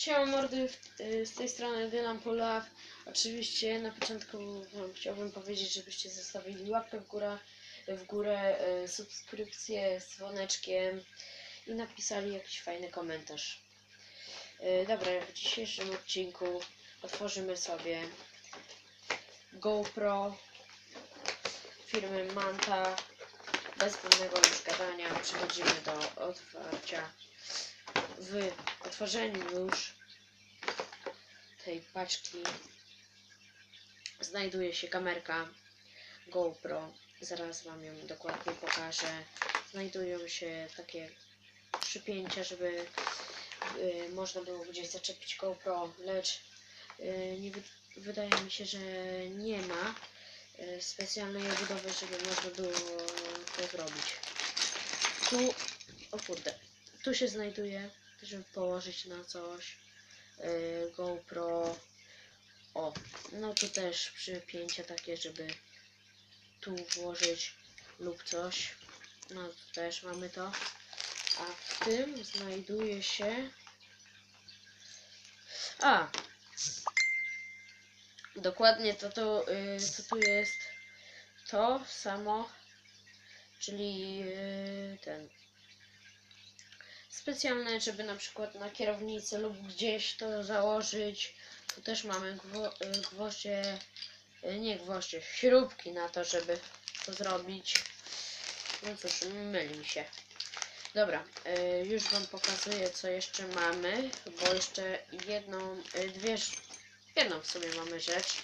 Siema mordy, y, z tej strony Dylan Polaw. Oczywiście na początku wam chciałbym powiedzieć, żebyście zostawili łapkę w górę, w górę y, subskrypcję z dzwoneczkiem i napisali jakiś fajny komentarz. Y, Dobra, w dzisiejszym odcinku otworzymy sobie GoPro firmy Manta. Bez zbędnego już gadania przechodzimy do otwarcia w otworzeniu już tej paczki znajduje się kamerka GoPro. Zaraz Wam ją dokładnie pokażę. Znajdują się takie przypięcia, żeby y, można było gdzieś zaczepić GoPro, lecz y, nie wy wydaje mi się, że nie ma y, specjalnej obudowy, żeby można było to zrobić. Tu, o kurde, tu się znajduje, żeby położyć na coś yy, GoPro. O, no tu też przypięcia takie, żeby tu włożyć lub coś. No tu też mamy to. A w tym znajduje się. A! Dokładnie to, to, yy, to tu jest to samo, czyli yy, ten specjalne, żeby na przykład na kierownicy lub gdzieś to założyć. Tu też mamy gwo gwoździe, y, nie gwoździe, śrubki na to, żeby to zrobić. No cóż, myli mi się. Dobra, y, już Wam pokazuję, co jeszcze mamy, bo jeszcze jedną, y, dwie, jedną w sumie mamy rzecz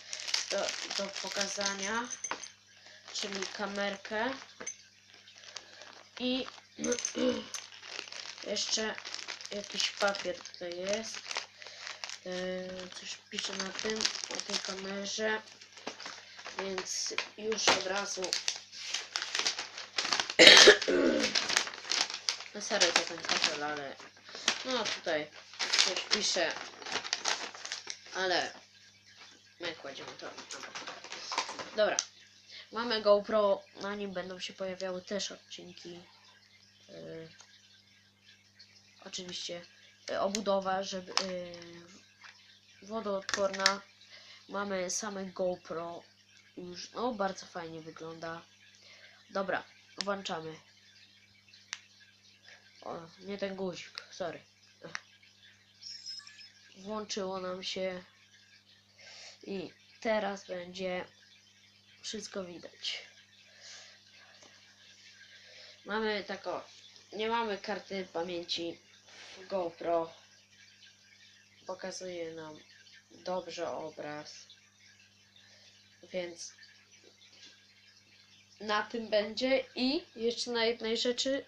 do, do pokazania, czyli kamerkę i Jeszcze jakiś papier tutaj jest. Yy, coś pisze na tym, o tej kamerze. Więc już od razu. No sorry to ten kaszel, ale no tutaj coś pisze. Ale my kładziemy to. Dobra. Mamy GoPro, na nim będą się pojawiały też odcinki. Yy, oczywiście y, obudowa, żeby y, wodoodporna. Mamy same GoPro. Już no bardzo fajnie wygląda. Dobra, włączamy. O, nie ten guzik, sorry. Włączyło nam się i teraz będzie wszystko widać. Mamy taką, nie mamy karty pamięci GoPro pokazuje nam dobrze obraz. Więc na tym będzie i jeszcze na jednej rzeczy